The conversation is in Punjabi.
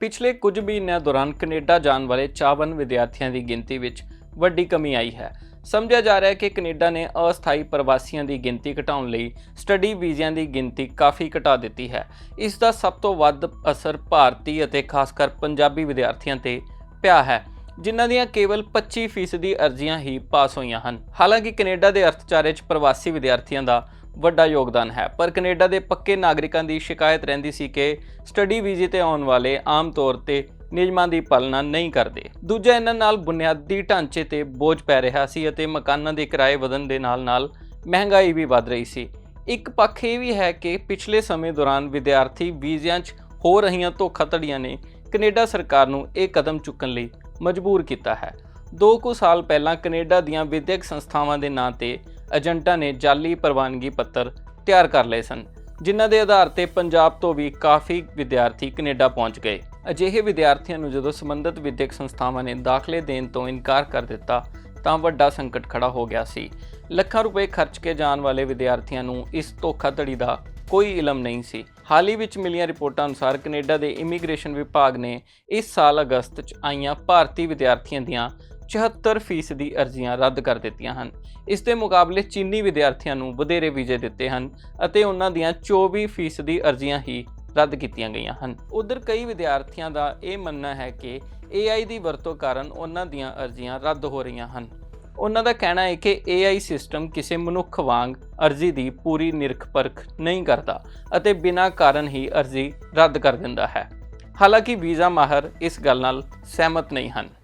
ਪਿਛਲੇ ਕੁਝ ਮਹੀਨਿਆਂ ਦੌਰਾਨ ਕੈਨੇਡਾ ਜਾਣ ਵਾਲੇ 54 ਵਿਦਿਆਰਥੀਆਂ ਦੀ ਗਿਣਤੀ ਵਿੱਚ ਵੱਡੀ ਕਮੀ ਆਈ ਹੈ। ਸਮਝਿਆ ਜਾ ਰਿਹਾ ਹੈ ਕਿ ਕੈਨੇਡਾ ਨੇ ਅਸਥਾਈ ਪ੍ਰਵਾਸੀਆਂ ਦੀ ਗਿਣਤੀ ਘਟਾਉਣ ਲਈ ਸਟੱਡੀ ਵੀਜ਼ਿਆਂ ਦੀ ਗਿਣਤੀ ਕਾਫੀ ਘਟਾ ਦਿੱਤੀ ਹੈ। ਇਸ ਦਾ ਸਭ ਤੋਂ ਵੱਧ ਅਸਰ ਭਾਰਤੀ ਅਤੇ ਖਾਸ ਕਰ ਪੰਜਾਬੀ ਵਿਦਿਆਰਥੀਆਂ ਤੇ ਪਿਆ ਹੈ, ਜਿਨ੍ਹਾਂ ਦੀਆਂ ਕੇਵਲ 25% ਦੀ ਅਰਜ਼ੀਆਂ ਹੀ ਪਾਸ ਹੋਈਆਂ ਹਨ। ਹਾਲਾਂਕਿ ਕੈਨੇਡਾ ਦੇ ਅਰਥਚਾਰੇ 'ਚ ਪ੍ਰਵਾਸੀ ਵਿਦਿਆਰਥੀਆਂ ਦਾ ਵੱਡਾ ਯੋਗਦਾਨ ਹੈ। ਪਰ ਕੈਨੇਡਾ ਦੇ ਪੱਕੇ ਨਾਗਰਿਕਾਂ ਦੀ ਸ਼ਿਕਾਇਤ ਰਹਿੰਦੀ ਸੀ ਕਿ ਸਟੱਡੀ ਵੀਜ਼ੇ ਤੇ ਆਉਣ ਵਾਲੇ ਆਮ ਤੌਰ ਤੇ ਨਿਯਮਾਂ ਦੀ ਪਾਲਣਾ ਨਹੀਂ ਕਰਦੇ। ਦੂਜਾ ਇਹਨਾਂ ਨਾਲ ਬੁਨਿਆਦੀ ਢਾਂਚੇ ਤੇ ਬੋਝ ਪੈ ਰਿਹਾ ਸੀ ਅਤੇ ਮਕਾਨਾਂ ਦੇ ਕਿਰਾਏ ਵਧਣ ਦੇ ਨਾਲ-ਨਾਲ ਮਹਿੰਗਾਈ ਵੀ ਵਧ ਰਹੀ ਸੀ। ਇੱਕ ਪੱਖ ਇਹ ਵੀ ਹੈ ਕਿ ਪਿਛਲੇ ਸਮੇਂ ਦੌਰਾਨ ਵਿਦਿਆਰਥੀ ਵੀਜ਼ਿਆਂ 'ਚ ਹੋ ਰਹੀਆਂ ਧੋਖਾਧੜੀਆਂ ਨੇ ਕੈਨੇਡਾ ਸਰਕਾਰ ਨੂੰ ਇਹ ਕਦਮ ਚੁੱਕਣ ਲਈ ਮਜਬੂਰ ਕੀਤਾ ਹੈ। ਦੋ ਕੁ ਸਾਲ ਪਹਿਲਾਂ ਕੈਨੇਡਾ ਦੀਆਂ ਵਿਦਿਅਕ ਸੰਸਥਾਵਾਂ ਦੇ ਨਾਂ ਤੇ ਏਜੰਟਾਂ ਨੇ ਜਾਲੀ ਪ੍ਰਵਾਨਗੀ ਪੱਤਰ ਤਿਆਰ ਕਰ ਲਏ ਸਨ, ਜਿਨ੍ਹਾਂ ਦੇ ਆਧਾਰ ਤੇ ਪੰਜਾਬ ਤੋਂ ਵੀ ਕਾਫੀ ਵਿਦਿਆਰਥੀ ਕੈਨੇਡਾ ਪਹੁੰਚ ਗਏ। ਅਜਿਹੇ ਵਿਦਿਆਰਥੀਆਂ ਨੂੰ ਜਦੋਂ ਸੰਬੰਧਿਤ ਵਿਦਿਅਕ ਸੰਸਥਾਵਾਂ ਨੇ ਦਾਖਲੇ ਦੇਣ ਤੋਂ ਇਨਕਾਰ ਕਰ ਦਿੱਤਾ, ਤਾਂ ਵੱਡਾ ਸੰਕਟ ਖੜਾ ਹੋ ਗਿਆ ਸੀ। ਲੱਖਾਂ ਰੁਪਏ ਖਰਚ ਕੇ ਜਾਣ ਵਾਲੇ ਵਿਦਿਆਰਥੀਆਂ ਨੂੰ ਇਸ ਧੋਖਾਧੜੀ ਦਾ ਕੋਈ ਇਲਮ ਨਹੀਂ ਸੀ। ਹਾਲ ਹੀ ਵਿੱਚ ਮਿਲੀਆਂ ਰਿਪੋਰਟਾਂ ਅਨੁਸਾਰ ਕੈਨੇਡਾ ਦੇ ਇਮੀਗ੍ਰੇਸ਼ਨ ਵਿਭਾਗ ਨੇ ਇਸ ਸਾਲ ਅਗਸਤ 'ਚ ਆਈਆਂ ਭਾਰਤੀ ਵਿਦਿਆਰਥੀਆਂ ਦੀਆਂ 74% ਦੀ ਅਰਜ਼ੀਆਂ ਰੱਦ ਕਰ ਦਿੱਤੀਆਂ ਹਨ। ਇਸ ਦੇ ਮੁਕਾਬਲੇ ਚੀਨੀ ਵਿਦਿਆਰਥੀਆਂ ਨੂੰ ਵਧੇਰੇ ਵੀਜ਼ੇ ਦਿੱਤੇ ਹਨ ਅਤੇ ਉਹਨਾਂ ਦੀਆਂ 24% ਦੀ ਅਰਜ਼ੀਆਂ ਹੀ ਰੱਦ ਕੀਤੀਆਂ ਗਈਆਂ ਹਨ। ਉਧਰ ਕਈ ਵਿਦਿਆਰਥੀਆਂ ਦਾ ਇਹ ਮੰਨਣਾ ਹੈ ਕਿ AI ਦੀ ਵਰਤੋਂ ਕਾਰਨ ਉਹਨਾਂ ਦੀਆਂ ਅਰਜ਼ੀਆਂ ਰੱਦ ਹੋ ਰਹੀਆਂ ਹਨ। ਉਹਨਾਂ ਦਾ ਕਹਿਣਾ ਹੈ ਕਿ AI ਸਿਸਟਮ ਕਿਸੇ ਮਨੁੱਖ ਵਾਂਗ ਅਰਜ਼ੀ ਦੀ ਪੂਰੀ ਨਿਰਖ ਪਰਖ ਨਹੀਂ ਕਰਦਾ ਅਤੇ ਬਿਨਾਂ ਕਾਰਨ ਹੀ ਅਰਜ਼ੀ ਰੱਦ ਕਰ ਦਿੰਦਾ ਹੈ। ਹਾਲਾਂਕਿ ਵੀਜ਼ਾ ਮਾਹਰ ਇਸ ਗੱਲ ਨਾਲ ਸਹਿਮਤ ਨਹੀਂ ਹਨ।